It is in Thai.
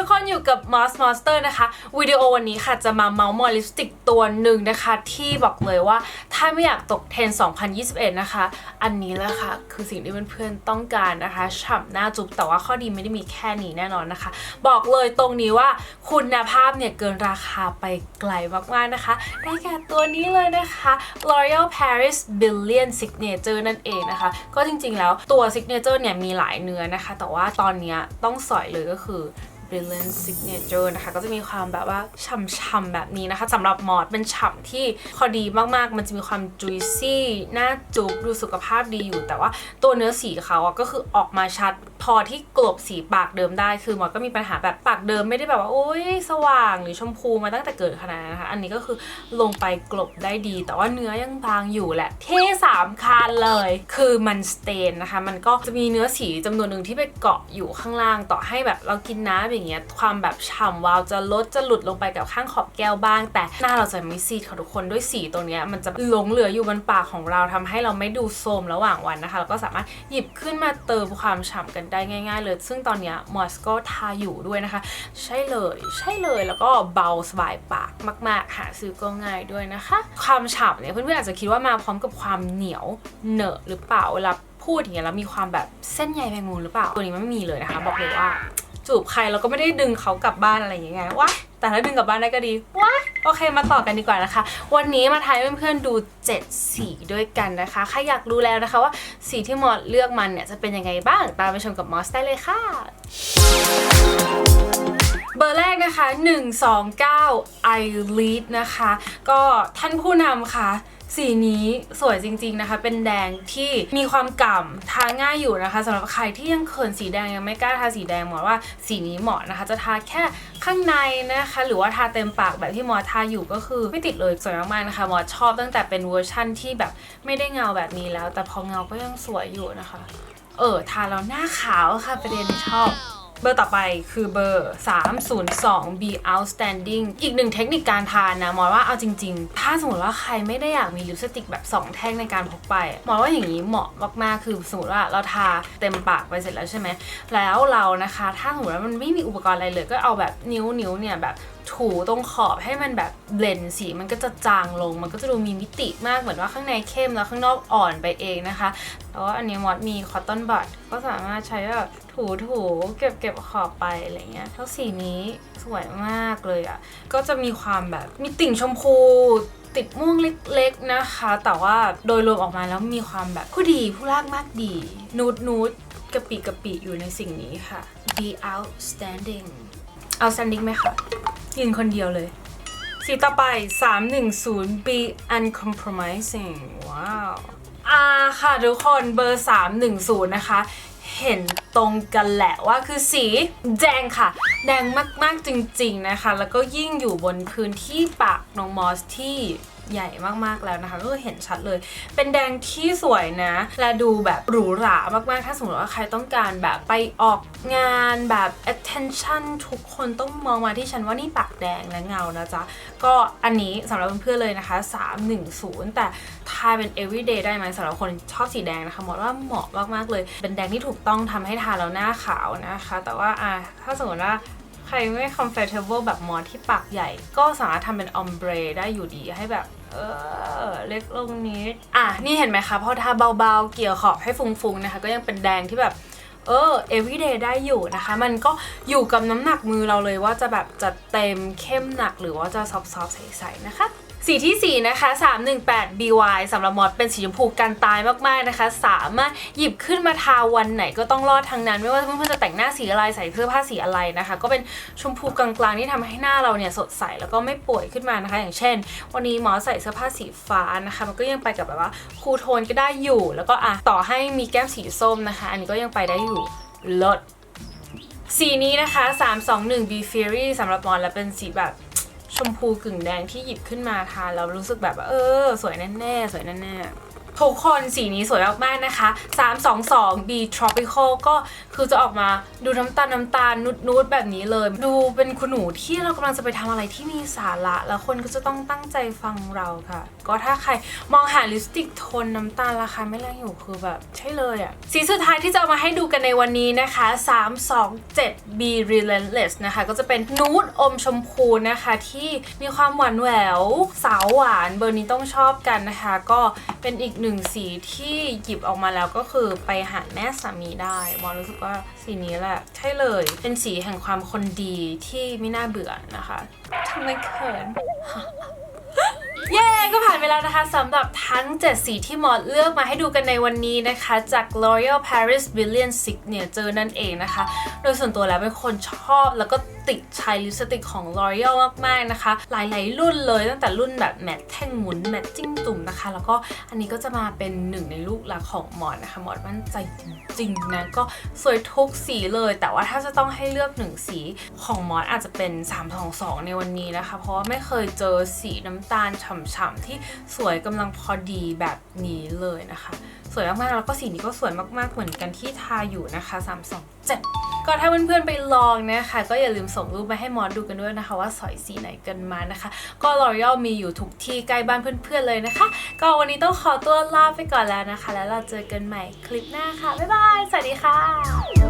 กับ Moss Monster นะคะวิดีโอวันนี้ค่ะจะมาเมาส์มอยลิปสติกตัวหนึ่งนะคะ ที่บอกเลยว่าถ้าไม่อยากตกเทรน2021 นะคะ อันนี้แหละค่ะ คือสิ่งที่เพื่อนๆต้องการนะคะฉ่ำหน้าจุ๊บแต่ว่าข้อดีไม่ได้มีแค่นี้แน่นอนนะคะ บอกเลยตรงนี้ว่าคุณภาพเนี่ยเกินราคาไปไกลมากๆนะคะ ได้แก่ตัวนี้เลยนะคะ L'Oreal Paris Billion Signature นั่นเองนะคะ ก็จริงๆแล้วตัว Signature เนี่ยมีหลายเนื้อนะคะ แต่ว่าตอนนี้ต้องสอยเลยก็คือ Brilliant Signature นะคะก็จะมีความแบบว่าฉ่ำๆแบบนี้นะคะสำหรับมอสเป็นฉ่ำที่พอดีมากๆ มันจะมีความ juicy หน้าจุบดูสุขภาพดีอยู่ แต่ว่าตัวเนื้อสีเขาอะก็คือออกมาชัดพอที่กลบสีปากเดิมได้ คือมอสก็มีปัญหาแบบปากเดิมไม่ได้แบบว่าโอ๊ยสว่างหรือชมพูมาตั้งแต่เกิดขนาดนะคะ อันนี้ก็คือลงไปกลบได้ดี แต่ว่าเนื้อยังบางอยู่แหละที่สามคัญเลย คือมันสเตนนะคะ มันก็จะมีเนื้อสีจำนวนหนึ่งที่ไปเกาะอยู่ข้างล่างต่อให้แบบเรากินน้ำอย่างเงี้ยความแบบฉ่ำวาวจะลดจะหลุดลงไปกับข้างขอบแก้วบ้าง แต่หน้าเราจะไม่ซีดค่ะทุกคนด้วยสีตัวเนี้ยมันจะหลงเหลืออยู่บนปากของเราทำให้เราไม่ดูโทรมระหว่างวันนะคะแล้วก็สามารถหยิบขึ้นมาเติมความฉ่ำกันได้ง่าย ๆ เลย ซึ่งตอนเนี้ยมอสก็ทาอยู่ด้วยนะคะ ใช่เลยใช่เลยแล้วก็เบาสบายปากมาก ๆ หาซื้อก็ง่ายด้วยนะคะ ความฉ่ำเนี่ยเพื่อนๆอาจจะคิดว่ามาพร้อมกับความเหนียวเหนอะหรือเปล่าเวลาพูดอย่างเงี้ยแล้วมีความแบบเส้นใยแมงมุมหรือเปล่า ตัวนี้มันไม่มีเลยนะคะ บอกเลยว่า จูบใครเราก็ไม่ได้ดึงเขากลับบ้านอะไรอย่างเงี้ยว้าแต่ถ้าดึงกลับบ้านได้ก็ดีว้าโอเคมาต่อกันดีกว่านะคะ วันนี้มาทายเพื่อนๆดู 7 สีด้วยกันนะคะใครอยากรู้แล้วนะคะว่าสีที่มอสเลือกมันเนี่ยจะเป็นยังไงบ้างตามไปชมกับมอสได้เลยค่ะ เบอร์แรกนะคะ 129 I Lead นะคะ ก็ท่านผู้นำค่ะ สีนี้สวยจริงๆนะคะ เป็นแดงที่มีความกล่ำทาง่ายอยู่นะคะสำหรับใครที่ยังเขินสีแดงยังไม่กล้าทาสีแดงหมอว่าสีนี้เหมาะนะคะ จะทาแค่ข้างในนะคะ หรือว่าทาเต็มปากแบบที่หมอทาอยู่ก็คือไม่ติดเลยสวยมากๆนะคะหมอชอบตั้งแต่เป็นเวอร์ชั่นที่แบบไม่ได้เงาแบบนี้แล้ว แต่พอเงาก็ยังสวยอยู่นะคะ เออทาแล้วหน้าขาวค่ะประเด็นชอบ เบอร์ต่อไปคือเบอร์ 302 be outstanding อีกหนึ่งเทคนิคการทานนะหมอว่าเอาจริง ๆ ถ้าสมมติว่าใครไม่ได้อยากมีลิปสติกแบบ 2 แท่งในการพกไปหมอว่าอย่างนี้เหมาะมากๆ คือสมมติว่าเราทาเต็มปากไปเสร็จแล้วใช่ไหม แล้วเรานะคะ ถ้าสมมติว่ามันไม่มีอุปกรณ์อะไรเลย ก็เอาแบบนิ้วนิ้วเนี่ยแบบ ถูตรงขอบให้มันแบบเบลนด์สีมันก็จะจางลง มันก็จะดูมีมิติมากเหมือนว่าข้างในเข้มแล้วข้างนอกอ่อนไปเองนะคะ แล้วอันนี้มอสมีคอตตอนบัดก็สามารถใช้แบบถูถูเก็บเก็บขอบไปอะไรเงี้ยทั้งสีนี้สวยมากเลยอะ่ะ ก็จะมีความแบบมีติ่งชมพูติดม่วงเล็กๆนะคะ แต่ว่าโดยรวมออกมาแล้วมีความแบบผู้ดีผู้รากมากดี นูดนูดกะปิกะปิอยู่ในสิ่งนี้ค่ะ be outstanding outstanding ไหมคะ ยืนคนเดียวเลย สีต่อไป 310 be uncompromising ว้าวอ่าค่ะทุกคนเบอร์ 310 นะคะ เห็นตรงกันแหละว่าคือสีแดงค่ะ แดงมาก ๆ จริง ๆ นะคะ แล้วก็ยิ่งอยู่บนพื้นที่ปากน้องมอสที่ ใหญ่มากๆแล้วนะคะ ก็เห็นชัดเลย เป็นแดงที่สวยนะ และดูแบบหรูหรามากๆ ถ้าสมมติว่าใครต้องการแบบไปออกงานแบบ attention ทุกคนต้องมองมาที่ฉันว่านี่ปากแดงและเงานะจ๊ะ ก็อันนี้สำหรับเพื่อนๆเลยนะคะ 310 แต่ทาเป็น everyday ได้ไหมสำหรับคนชอบสีแดงนะคะหมดว่าเหมาะมากๆเลย เป็นแดงที่ถูกต้องทำให้ทาแล้วหน้าขาวนะคะ แต่ว่าอะถ้าสมมติว่า ใครไม่ comfortable แบบมอสที่ปากใหญ่ ก็สามารถทำเป็นอมเบรได้อยู่ดีให้แบบ เออเล็กลงนิด อะ นี่เห็นไหมคะพอทาเบาๆ เกี่ยวขอบให้ฟุ้งๆนะคะ ก็ยังเป็นแดงที่แบบ เออ everyday ได้อยู่นะคะ มันก็อยู่กับน้ำหนักมือเราเลยว่าจะแบบจะเต็มเข้มหนักหรือว่าจะซอฟๆใสๆนะคะสีที่ 4 นะคะ 318 BY สำหรับมอสเป็นสีชมพูกันตายมากๆนะคะ สามารถหยิบขึ้นมาทาวันไหนก็ต้องรอดทั้งนั้น ไม่ว่าเพื่อนๆจะแต่งหน้าสีอะไรใส่เสื้อผ้าสีอะไรนะคะ ก็เป็นชมพูกลางๆที่ทำให้หน้าเราเนี่ยสดใสแล้วก็ไม่ป่วยขึ้นมานะคะ อย่างเช่น วันนี้หมอใส่เสื้อผ้าสีฟ้านะคะ มันก็ยังไปกับแบบว่าคูโทนก็ได้อยู่ แล้วก็อะต่อให้มีแก้มสีส้มนะคะ อันนี้ก็ยังไปได้อยู่ลดสีนี้นะคะ 321 B Fury สำหรับมอนและเป็นสีแบบชมพูกึ่งแดงที่หยิบขึ้นมาทานแล้วรู้สึกแบบเออ สวยแน่ๆ สวยแน่ๆทุกคนสีนี้สวยมากๆนะคะ 322 B Tropical ก็คือจะออกมาดูน้ำตาลน้ำตาลนุดนุดๆแบบนี้เลย ดูเป็นคุณหนูที่เรากำลังจะไปทำอะไรที่มีสาระ แล้วคนก็จะต้องตั้งใจฟังเราค่ะก็ถ้าใครมองหาลิปสติกโทนน้ำตาลราคาไม่แรงอยู่คือแบบใช่เลยอะสีสุดท้ายที่จะเอามาให้ดูกันในวันนี้นะคะ 327 B Relentless นะคะ ก็จะเป็นนูดอมชมพูนะคะ ที่มีความหวานแหวว สาวหวานเบอร์นี้ต้องชอบกันนะคะ ก็เป็นอีกหนึ่งสีที่หยิบออกมาแล้วก็คือไปหาแม่สามีได้มอรู้สึกว่าสีนี้แหละใช่เลยเป็นสีแห่งความคนดีที่ไม่น่าเบื่อนะคะทำไมเขิน เย้ก็ผ่านไปแล้วนะคะสำหรับทั้ง 7 สีที่หมอเลือกมาให้ดูกันในวันนี้นะคะ จาก L'Oreal Paris Brilliant Signature นั่นเองนะคะ โดยส่วนตัวแล้วเป็นคนชอบแล้วก็ติดใช้ลิปสติกของ L'Oreal มากๆนะคะ หลายๆ รุ่นเลยตั้งแต่รุ่นแบบแมทแท่งหมุนแมทจิ้งตุ่มนะคะ แล้วก็อันนี้ก็จะมาเป็นหนึ่งในลูกหลักของหมอนนะคะ หมอนมั่นใจจริงๆนะก็สวยทุกสีเลย แต่ว่าถ้าจะต้องให้เลือกหนึ่งสีของหมอนอาจจะเป็น 322 ในวันนี้นะคะ เพราะว่าไม่เคยเจอสีน้ำตาลฉ่ำๆที่สวยกำลังพอดีแบบนี้เลยนะคะ สวยมากๆแล้วก็สีนี้ก็สวยมากๆเหมือนกันที่ทาอยู่นะคะ 327 ก็ถ้าเพื่อนๆไปลองนะคะ ก็อย่าลืมส่งรูปมาให้มอสดูกันด้วยนะคะ ว่าสอยสีไหนกันมานะคะ ก็ L'Oreal มีอยู่ทุกที่ใกล้บ้านเพื่อนๆเลยนะคะ ก็วันนี้ต้องขอตัวลาไปก่อนแล้วนะคะ แล้วเราเจอกันใหม่คลิปหน้าค่ะบ๊ายบายสวัสดีค่ะ